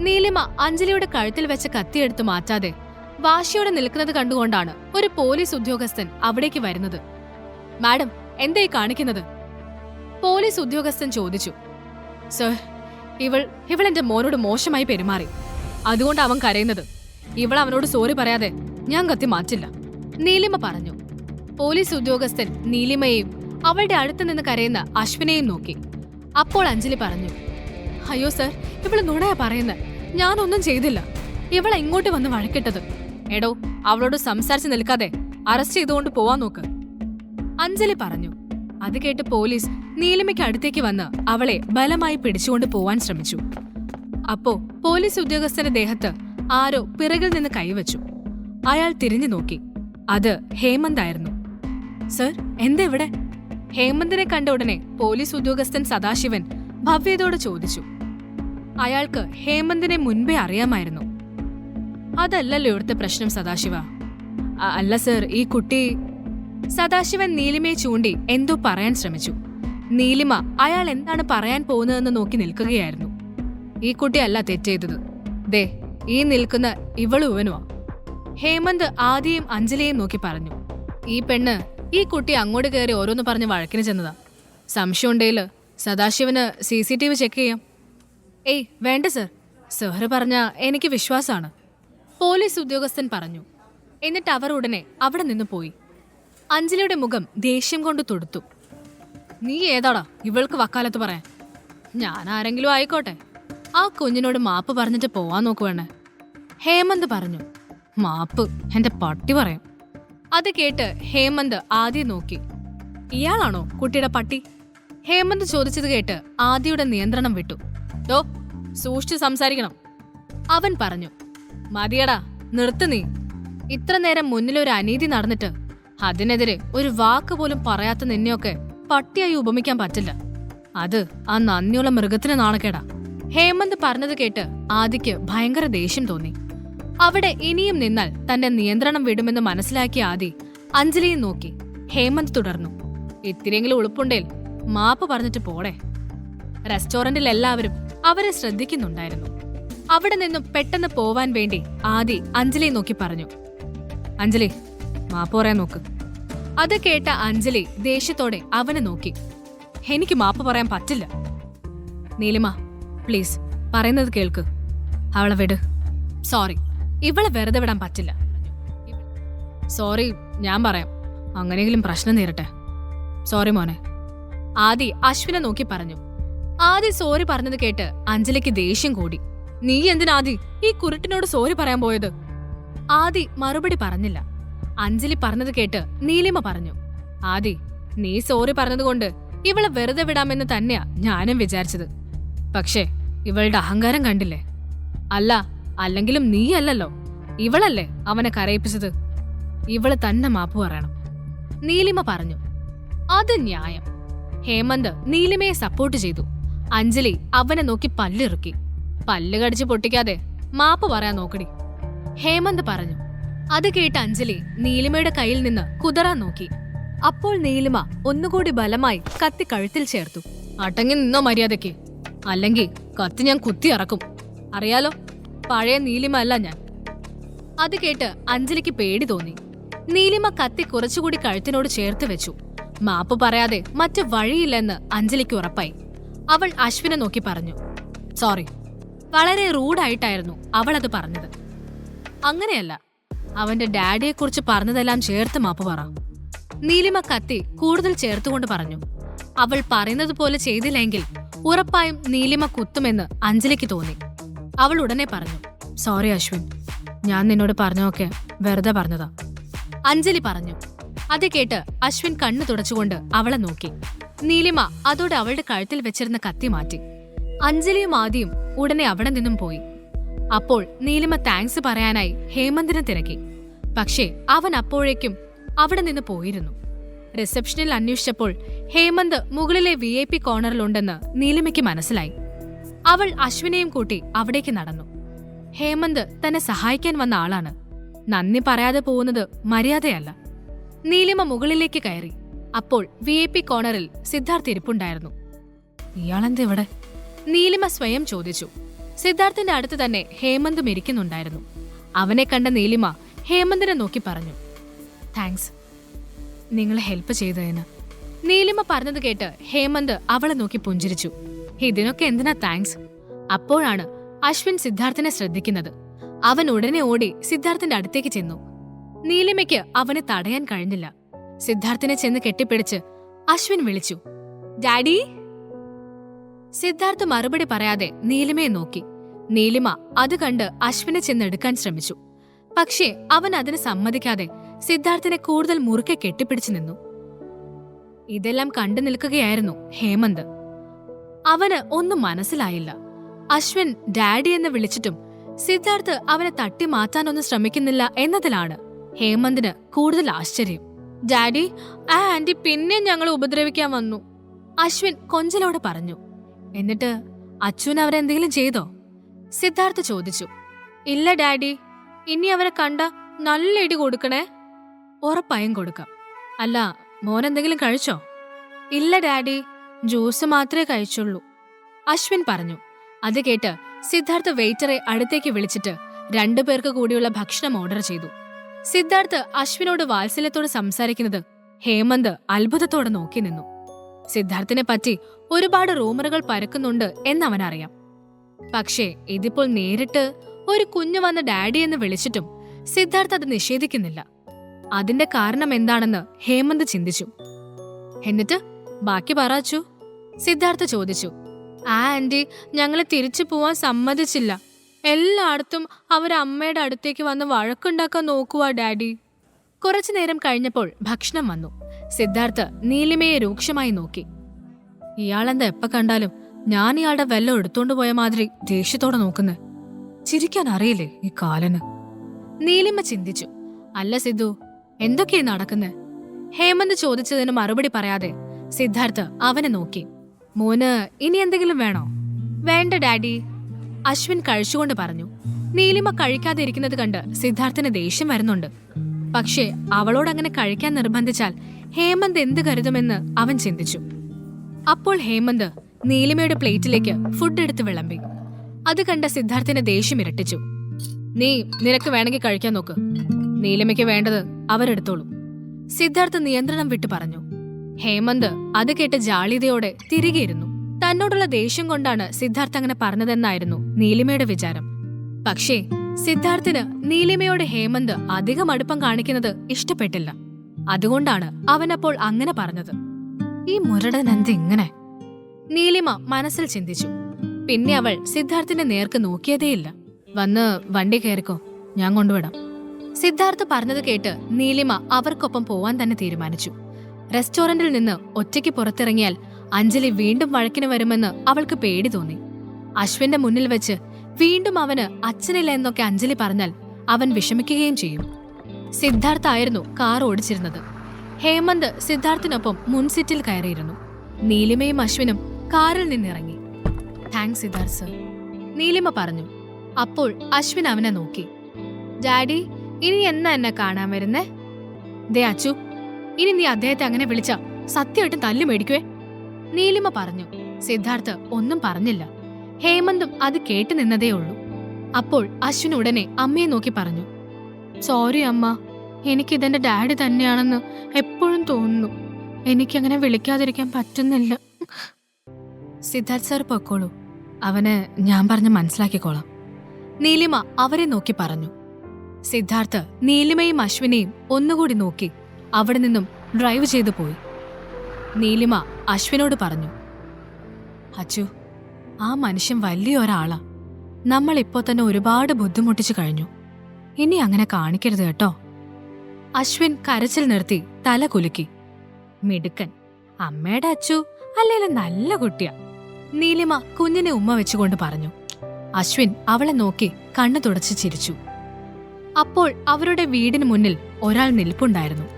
നീലിമ അഞ്ജലിയുടെ കഴുത്തിൽ വെച്ച കത്തിയെടുത്ത് മാറ്റാതെ വാശിയോടെ നിൽക്കുന്നത് കണ്ടുകൊണ്ടാണ് ഒരു പോലീസ് ഉദ്യോഗസ്ഥൻ അവിടേക്ക് വരുന്നത്. മാഡം എന്തേ കാണിക്കുന്നത്? പോലീസ് ഉദ്യോഗസ്ഥൻ ചോദിച്ചു. സർ ഇവൾ ഇവൾ എന്റെ മോനോട് മോശമായി പെരുമാറി. അതുകൊണ്ട് അവൻ കരയുന്നത്. ഇവൾ അവനോട് സോറി പറയാതെ ഞാൻ കത്തി മാറ്റില്ല. നീലിമ പറഞ്ഞു. പോലീസ് ഉദ്യോഗസ്ഥൻ നീലിമയെയും അവളുടെ അടുത്ത് നിന്ന് കരയുന്ന അശ്വിനെയും നോക്കി. അപ്പോൾ അഞ്ജലി പറഞ്ഞു. അയ്യോ സർ ഇവൾ നുണയാ പറയുന്നത് ഞാനൊന്നും ചെയ്തില്ല. ഇവളെ ഇങ്ങോട്ട് വന്ന് വഴക്കിട്ടത്. എടോ അവളോട് സംസാരിച്ച് നിൽക്കാതെ അറസ്റ്റ് ചെയ്തുകൊണ്ട് പോവാൻ നോക്ക്. അഞ്ജലി പറഞ്ഞു അത് കേട്ട് പോലീസ് നീലിമയ്ക്ക് അടുത്തേക്ക് വന്ന് അവളെ ബലമായി പിടിച്ചുകൊണ്ട് പോവാൻ ശ്രമിച്ചു. അപ്പോ പോലീസ് ഉദ്യോഗസ്ഥന്റെ ദേഹത്ത് ആരോ പിറകിൽ നിന്ന് കൈവച്ചു. അയാൾ തിരിഞ്ഞു നോക്കി. അത് ഹേമന്ത് ആയിരുന്നു. സർ എന്തെവിടെ ഹേമന്തിനെ കണ്ട ഉടനെ പോലീസ് ഉദ്യോഗസ്ഥൻ സദാശിവൻ ഭവ്യതയോട് ചോദിച്ചു. അയാൾക്ക് ഹേമന്തിനെ മുൻപേ അറിയാമായിരുന്നു. അതല്ലല്ലോ ഇവിടുത്തെ പ്രശ്നം സദാശിവ. അല്ല സർ ഈ കുട്ടി സദാശിവൻ നീലിമയെ ചൂണ്ടി എന്തോ പറയാൻ ശ്രമിച്ചു. നീലിമ അയാൾ എന്താണ് പറയാൻ പോകുന്നതെന്ന് നോക്കി നിൽക്കുകയായിരുന്നു. ഈ കുട്ടിയല്ല തെറ്റെയ്തത്. ദേ ഈ നിൽക്കുന്ന ഇവളും ഇവനുവാ. ഹേമന്ത് ആദ്യയും അഞ്ജലിയെയും നോക്കി പറഞ്ഞു. ഈ പെണ്ണ് ഈ കുട്ടി അങ്ങോട്ട് കയറി ഓരോന്ന് പറഞ്ഞ് വഴക്കിന് ചെന്നതാ. സംശയമുണ്ടേൽ Sadasivan C C T V check ചെയ്യാം. ഏയ് വേണ്ട സർ. സാറ് പറഞ്ഞ എനിക്ക് വിശ്വാസമാണ് പോലീസ് ഉദ്യോഗസ്ഥൻ പറഞ്ഞു. എന്നിട്ട് അവർ ഉടനെ അവിടെ നിന്ന് പോയി. അഞ്ജലിയുടെ മുഖം ദേഷ്യം കൊണ്ട് തൊടുത്തു. നീ ഏതാടാ? ഇവൾക്ക് വക്കാലത്ത് പറയാൻ. ഞാൻ ആരെങ്കിലും ആയിക്കോട്ടെ. ആ കുഞ്ഞിനോട് മാപ്പ് പറഞ്ഞിട്ട് പോവാൻ നോക്കുവേണേ ഹേമന്ത് പറഞ്ഞു. മാപ്പ്? എന്റെ പട്ടി പറയും. അത് കേട്ട് ഹേമന്ത് ആദ്യം നോക്കി. ഇയാളാണോ കുട്ടിയുടെ പട്ടി? ഹേമന്ത് ചോദിച്ചത് കേട്ട് ആദ്യയുടെ നിയന്ത്രണം വിട്ടു. ഡോ സൂക്ഷിച്ച് സംസാരിക്കണം. അവൻ പറഞ്ഞു മതിയടാ നിർത്തു നീ. ഇത്ര നേരം മുന്നിലൊരു അനീതി നടന്നിട്ട് അതിനെതിരെ ഒരു വാക്ക് പോലും പറയാത്ത നിന്നെയൊക്കെ പട്ടിയായി ഉപമിക്കാൻ പറ്റില്ല. അത് ആ നന്ദിയുള്ള മൃഗത്തിന് നാണക്കേടാ. ഹേമന്ത് പറഞ്ഞത് കേട്ട് ആദിക്ക് ഭയങ്കര ദേഷ്യം തോന്നി. അവിടെ ഇനിയും നിന്നാൽ തന്റെ നിയന്ത്രണം വിടുമെന്ന് മനസ്സിലാക്കിയ ആദി അഞ്ജലിയെ നോക്കി. ഹേമന്ത് തുടർന്നു ഇത്തിരിയെങ്കിലും ഉളുപ്പുണ്ടേൽ മാപ്പ് പറഞ്ഞിട്ട് പോടെ. റെസ്റ്റോറന്റിൽ എല്ലാവരും അവരെ ശ്രദ്ധിക്കുന്നുണ്ടായിരുന്നു. അവിടെ നിന്നും പെട്ടെന്ന് പോവാൻ വേണ്ടി ആദി അഞ്ജലിയെ നോക്കി പറഞ്ഞു. അഞ്ജലി മാപ്പ് പറയാൻ നോക്ക്. അത് കേട്ട അഞ്ജലി ദേഷ്യത്തോടെ അവനെ നോക്കി. എനിക്ക് മാപ്പ് പറയാൻ പറ്റില്ല. നീലിമ പ്ലീസ് പറയുന്നത് കേൾക്ക്. അവളെ വിട്. സോറി ഇവളെ വെറുതെ വിടാൻ പറ്റില്ല. സോറി ഞാൻ പറയാം. അങ്ങനെയെങ്കിലും പ്രശ്നം നേരട്ടെ. സോറി മോനെ. ആദി അശ്വിനെ നോക്കി പറഞ്ഞു. ആദി സോറി പറഞ്ഞത് കേട്ട് അഞ്ജലിക്ക് ദേഷ്യം കൂടി. നീ എന്തിനാദി ഈ കുരുട്ടിനോട് സോറി പറയാൻ പോയത്? ആദി മറുപടി പറഞ്ഞില്ല. അഞ്ജലി പറഞ്ഞത് കേട്ട് നീലിമ പറഞ്ഞു. ആദി നീ സോറി പറഞ്ഞതുകൊണ്ട് ഇവളെ വെറുതെ വിടാമെന്ന് തന്നെയാ ഞാനും വിചാരിച്ചത്. പക്ഷേ ഇവളുടെ അഹങ്കാരം കണ്ടില്ലേ? അല്ല അല്ലെങ്കിലും നീയല്ലല്ലോ. ഇവളല്ലേ അവനെ കരയിപ്പിച്ചത്? ഇവൾ തന്നെ മാപ്പ് പറയണം. നീലിമ പറഞ്ഞു. അത് ന്യായം. ഹേമന്ത് നീലിമയെ സപ്പോർട്ട് ചെയ്തു. അഞ്ജലി അവനെ നോക്കി പല്ലിറുക്കി. പല്ല് കടിച്ച് പൊട്ടിക്കാതെ മാപ്പ് പറയാൻ നോക്കടി. ഹേമന്ത് പറഞ്ഞു. അത് കേട്ട് അഞ്ജലി നീലിമയുടെ കയ്യിൽ നിന്ന് കുതറാൻ നോക്കി. അപ്പോൾ നീലിമ ഒന്നുകൂടി ബലമായി കത്തി കഴുത്തിൽ ചേർത്തു. അടങ്ങി നിന്നോ മര്യാദയ്ക്ക്. അല്ലെങ്കിൽ കത്തി ഞാൻ കുത്തി ഇറക്കും അറിയാലോ? പഴയ നീലിമ അല്ല ഞാൻ. അത് കേട്ട് അഞ്ജലിക്ക് പേടി തോന്നി. നീലിമ കത്തി കുറച്ചുകൂടി കഴുത്തിനോട് ചേർത്ത് വെച്ചു. മാപ്പ് പറയാതെ മറ്റു വഴിയില്ലെന്ന് അഞ്ജലിക്ക് ഉറപ്പായി. അവൾ അശ്വിനെ നോക്കി പറഞ്ഞു. സോറി വളരെ റൂഡായിട്ടായിരുന്നു അവൾ അത് പറഞ്ഞത്. അങ്ങനെയല്ല അവന്റെ ഡാഡിയെക്കുറിച്ച് പറഞ്ഞതെല്ലാം ചേർത്ത് മാപ്പ് പറ. നീലിമ കത്തി കൂടുതൽ ചേർത്തുകൊണ്ട് പറഞ്ഞു. അവൾ പറയുന്നത് പോലെ ചെയ്തില്ലെങ്കിൽ ഉറപ്പായും നീലിമ കുത്തുമെന്ന് അഞ്ജലിക്ക് തോന്നി. അവൾ ഉടനെ പറഞ്ഞു സോറി അശ്വിൻ ഞാൻ നിന്നോട് പറഞ്ഞൊക്കെ വെറുതെ പറഞ്ഞതാ. അഞ്ജലി പറഞ്ഞു. അത് കേട്ട് അശ്വിൻ കണ്ണു തുടച്ചുകൊണ്ട് അവളെ നോക്കി. നീലിമ അതോടെ അവളുടെ കഴുത്തിൽ വെച്ചിരുന്ന കത്തി മാറ്റി. അഞ്ജലിയും ആദ്യം ഉടനെ അവിടെ നിന്നും പോയി. അപ്പോൾ നീലിമ താങ്ക്സ് പറയാനായി ഹേമന്തിനെ തിരക്കി. പക്ഷേ അവൻ അപ്പോഴേക്കും അവിടെ നിന്ന് പോയിരുന്നു. റിസപ്ഷനിൽ അന്വേഷിച്ചപ്പോൾ ഹേമന്ത് മുകളിലെ വി ഐ പി കോർണറിലുണ്ടെന്ന് നീലിമയ്ക്ക് മനസ്സിലായി. അവൾ അശ്വിനെയും കൂട്ടി അവിടേക്ക് നടന്നു. ഹേമന്ത് തന്നെ സഹായിക്കാൻ വന്ന ആളാണ്. നന്ദി പറയാതെ പോകുന്നത് മര്യാദയല്ല. നീലിമ മുകളിലേക്ക് കയറി. അപ്പോൾ വി ഐ പി കോർണറിൽ സിദ്ധാർത്ഥ് ഇരിപ്പുണ്ടായിരുന്നു. ഇയാളെന്ത് ഇവിടെ നീലിമ സ്വയം ചോദിച്ചു. സിദ്ധാർത്ഥിന്റെ അടുത്ത് തന്നെ ഹേമന്തും ഇരിക്കുന്നുണ്ടായിരുന്നു. അവനെ കണ്ട നീലിമ ഹേമന്തിനെ നോക്കി പറഞ്ഞു. താങ്ക്സ്. നിങ്ങൾ ഹെൽപ്പ് ചെയ്തതിന്. നീലിമ പറഞ്ഞത് കേട്ട് ഹേമന്ത് അവളെ നോക്കി പുഞ്ചിരിച്ചു. ഇതിനൊക്കെ എന്തിനാ താങ്ക്സ്? അപ്പോഴാണ് അശ്വിൻ സിദ്ധാർത്ഥിനെ ശ്രദ്ധിക്കുന്നത്. അവൻ ഉടനെ ഓടി സിദ്ധാർത്ഥിന്റെ അടുത്തേക്ക് ചെന്നു. നീലിമയ്ക്ക് അവനെ തടയാൻ കഴിഞ്ഞില്ല. സിദ്ധാർത്ഥിനെ ചെന്ന് കെട്ടിപ്പിടിച്ച് അശ്വിൻ വിളിച്ചു. ഡാഡി? സിദ്ധാർത്ഥ് മറുപടി പറയാതെ നീലിമയെ നോക്കി. നീലിമ അത് കണ്ട് അശ്വിനെ ചെന്നെടുക്കാൻ ശ്രമിച്ചു. പക്ഷേ അവൻ അതിന് സമ്മതിക്കാതെ സിദ്ധാർത്ഥിനെ കൂടുതൽ മുറുക്കെ കെട്ടിപ്പിടിച്ചു നിന്നു. ഇതെല്ലാം കണ്ടു നിൽക്കുകയായിരുന്നു ഹേമന്ത്. അവന് ഒന്നും മനസ്സിലായില്ല. അശ്വിൻ ഡാഡി എന്ന് വിളിച്ചിട്ടും സിദ്ധാർത്ഥ് അവനെ തട്ടി മാറ്റാനൊന്നും ശ്രമിക്കുന്നില്ല എന്നതിലാണ് ഹേമന്തിന് കൂടുതൽ ആശ്ചര്യം. ഡാഡി ആ ആന്റി പിന്നെ ഞങ്ങൾ ഉപദ്രവിക്കാൻ വന്നു. അശ്വിൻ കൊഞ്ചലോടെ പറഞ്ഞു. എന്നിട്ട് അച്ഛൻ അവരെന്തെങ്കിലും ചെയ്തോ? സിദ്ധാർത്ഥ് ചോദിച്ചു. ഇല്ല ഡാഡി ഇനി അവരെ കണ്ട നല്ല ഇടി കൊടുക്കണേ? ഉറപ്പായും കൊടുക്കാം. അല്ല മോനെന്തെങ്കിലും കഴിച്ചോ? ഇല്ല ഡാഡി ജ്യൂസ് മാത്രമേ കഴിച്ചുള്ളൂ. അശ്വിൻ പറഞ്ഞു. അത് കേട്ട് സിദ്ധാർത്ഥ് വെയിറ്ററെ അടുത്തേക്ക് വിളിച്ചിട്ട് രണ്ടുപേർക്ക് കൂടിയുള്ള ഭക്ഷണം ഓർഡർ ചെയ്തു. സിദ്ധാർത്ഥ് അശ്വിനോട് വാത്സല്യത്തോട് സംസാരിക്കുന്നത് ഹേമന്ത് അത്ഭുതത്തോടെ നോക്കി നിന്നു. സിദ്ധാർത്ഥിനെ പറ്റി ഒരുപാട് റൂമറുകൾ പരക്കുന്നുണ്ട് എന്നവനറിയാം. പക്ഷേ ഇതിപ്പോൾ നേരിട്ട് ഒരു കുഞ്ഞു വന്ന ഡാഡി എന്ന് വിളിച്ചിട്ടും സിദ്ധാർത്ഥ് അത് നിഷേധിക്കുന്നില്ല. അതിന്റെ കാരണം എന്താണെന്ന് ഹേമന്ത് ചിന്തിച്ചു. എന്നിട്ട് ബാക്കി പറച്ചു സിദ്ധാർത്ഥ ചോദിച്ചു. ആ ആന്റി ഞങ്ങളെ തിരിച്ചു പോവാൻ സമ്മതിച്ചില്ല. എല്ലായിടത്തും അവർ അമ്മയുടെ അടുത്തേക്ക് വന്ന് വഴക്കുണ്ടാക്കാൻ നോക്കുവാ ഡാഡി. കുറച്ചു നേരം കഴിഞ്ഞപ്പോൾ ഭക്ഷണം വന്നു. സിദ്ധാർത്ഥ് നീലിമയെ രൂക്ഷമായി നോക്കി. ഇയാളെന്താ എപ്പ കണ്ടാലും ഞാൻ ഇയാളുടെ വെല്ലം എടുത്തോണ്ട് പോയ മാതിരി ദേഷ്യത്തോടെ നോക്കുന്നു. ചിരിക്കാൻ അറിയില്ലേ ഈ കാലന്? നീലിമ ചിന്തിച്ചു. അല്ല സിദ്ധു എന്തൊക്കെയാ നടക്കുന്നേ? ഹേമന്ത് ചോദിച്ചതിന് മറുപടി പറയാതെ സിദ്ധാർത്ഥ് അവനെ നോക്കി. മോന് ഇനി എന്തെങ്കിലും വേണോ? വേണ്ട ഡാഡി. അശ്വിൻ കഴിച്ചുകൊണ്ട് പറഞ്ഞു നീലിമ കഴിക്കാതെ ഇരിക്കുന്നത് കണ്ട് സിദ്ധാർത്ഥിന് ദേഷ്യം വരുന്നുണ്ട്. പക്ഷേ അവളോട് അങ്ങനെ കഴിക്കാൻ നിർബന്ധിച്ചാൽ ഹേമന്ത് എന്ത് കരുതുമെന്ന് അവൻ ചിന്തിച്ചു. അപ്പോൾ ഹേമന്ത് നീലിമയുടെ പ്ലേറ്റിലേക്ക് ഫുഡ് എടുത്ത് വിളമ്പി. അത് കണ്ട സിദ്ധാർത്ഥിന്റെ ദേഷ്യം ഇരട്ടിച്ചു. നീ നിനക്ക് വേണമെങ്കിൽ കഴിക്കാൻ നോക്ക്. നീലിമയ്ക്ക് വേണ്ടത് അവരെടുത്തോളൂ. സിദ്ധാർത്ഥ് നിയന്ത്രണം വിട്ടു പറഞ്ഞു. ഹേമന്ത് അത് കേട്ട് ജാളിതയോടെ തിരികെ ഇരുന്നു. തന്നോടുള്ള ദേഷ്യം കൊണ്ടാണ് സിദ്ധാർത്ഥ് അങ്ങനെ പറഞ്ഞതെന്നായിരുന്നു നീലിമയുടെ വിചാരം. പക്ഷേ സിദ്ധാർത്ഥിന് നീലിമയോട് ഹേമന്ത് അധികം അടുപ്പം കാണിക്കുന്നത് ഇഷ്ടപ്പെട്ടില്ല. അതുകൊണ്ടാണ് അവനപ്പോൾ അങ്ങനെ പറഞ്ഞത്. ഈ മുരടൻ എന്തിങ്ങനെ നീലിമ മനസ്സിൽ ചിന്തിച്ചു. പിന്നെ അവൾ സിദ്ധാർത്ഥിന്റെ നേർക്ക് നോക്കിയതേയില്ല. വന്ന് വണ്ടി കയറിക്കോ ഞാൻ കൊണ്ടുവിടാം. സിദ്ധാർത്ഥ് പറഞ്ഞത് കേട്ട് നീലിമ അവർക്കൊപ്പം പോവാൻ തന്നെ തീരുമാനിച്ചു. റെസ്റ്റോറന്റിൽ നിന്ന് ഒറ്റയ്ക്ക് പുറത്തിറങ്ങിയാൽ അഞ്ജലി വീണ്ടും വഴക്കിന് വരുമെന്ന് അവൾക്ക് പേടി തോന്നി. അശ്വിന്റെ മുന്നിൽ വെച്ച് വീണ്ടും അവന് അച്ഛനില്ല എന്നൊക്കെ അഞ്ജലി പറഞ്ഞാൽ അവൻ വിഷമിക്കുകയും ചെയ്യും. സിദ്ധാർത്ഥ ആയിരുന്നു കാർ ഓടിച്ചിരുന്നത്. ഹേമന്ത് സിദ്ധാർത്ഥിനൊപ്പം മുൻസീറ്റിൽ കയറിയിരുന്നു. നീലിമയും അശ്വിനും കാറിൽ നിന്നിറങ്ങി. താങ്ക്സ് സിദ്ധാർത്ഥ് സർ നീലിമ പറഞ്ഞു. അപ്പോൾ അശ്വിൻ അവനെ നോക്കി. ഡാഡി ഇനി എന്നാ എന്നെ കാണാൻ വരുന്നേ? ദേ അച്ചു ഇനി നീ അദ്ദേഹത്തെ അങ്ങനെ വിളിച്ച സത്യമായിട്ടും തല്ലു മേടിക്കുവേ? നീലിമ പറഞ്ഞു സിദ്ധാർത്ഥ് ഒന്നും പറഞ്ഞില്ല. ഹേമന്തും അത് കേട്ടു നിന്നതേ ഉള്ളൂ. അപ്പോൾ അശ്വിൻ ഉടനെ അമ്മയെ നോക്കി പറഞ്ഞു സോറി അമ്മ എനിക്കിതെന്റെ ഡാഡി തന്നെയാണെന്ന് എപ്പോഴും തോന്നുന്നു. എനിക്കങ്ങനെ വിളിക്കാതിരിക്കാൻ പറ്റുന്നില്ല. സിദ്ധാർത്ഥ് സാർ പൊക്കോളൂ. അവന് ഞാൻ പറഞ്ഞ് മനസ്സിലാക്കിക്കോളാം. നീലിമ അവരെ നോക്കി പറഞ്ഞു. സിദ്ധാർത്ഥ് നീലിമയും അശ്വിനെയും ഒന്നുകൂടി നോക്കി അവിടെ നിന്നും ഡ്രൈവ് ചെയ്തു പോയി. നീലിമ അശ്വിനോട് പറഞ്ഞു അച്ചു ആ മനുഷ്യൻ വലിയ ഒരാളാ. നമ്മൾ ഇപ്പോൾ തന്നെ ഒരുപാട് ബുദ്ധിമുട്ടിച്ചു കഴിഞ്ഞു. ഇനി അങ്ങനെ കാണിക്കരുത് കേട്ടോ. അശ്വിൻ കരച്ചിൽ നിർത്തി തല കുലുക്കി. മിടുക്കൻ അമ്മയുടെ അച്ചു അല്ലേലും നല്ല കുട്ടിയാ. നീലിമ കുഞ്ഞിനെ ഉമ്മ വെച്ചുകൊണ്ട് പറഞ്ഞു. അശ്വിൻ അവളെ നോക്കി കണ്ണു തുടച്ച് ചിരിച്ചു. അപ്പോൾ അവരുടെ വീടിന് മുന്നിൽ ഒരാൾ നിൽപ്പുണ്ടായിരുന്നു.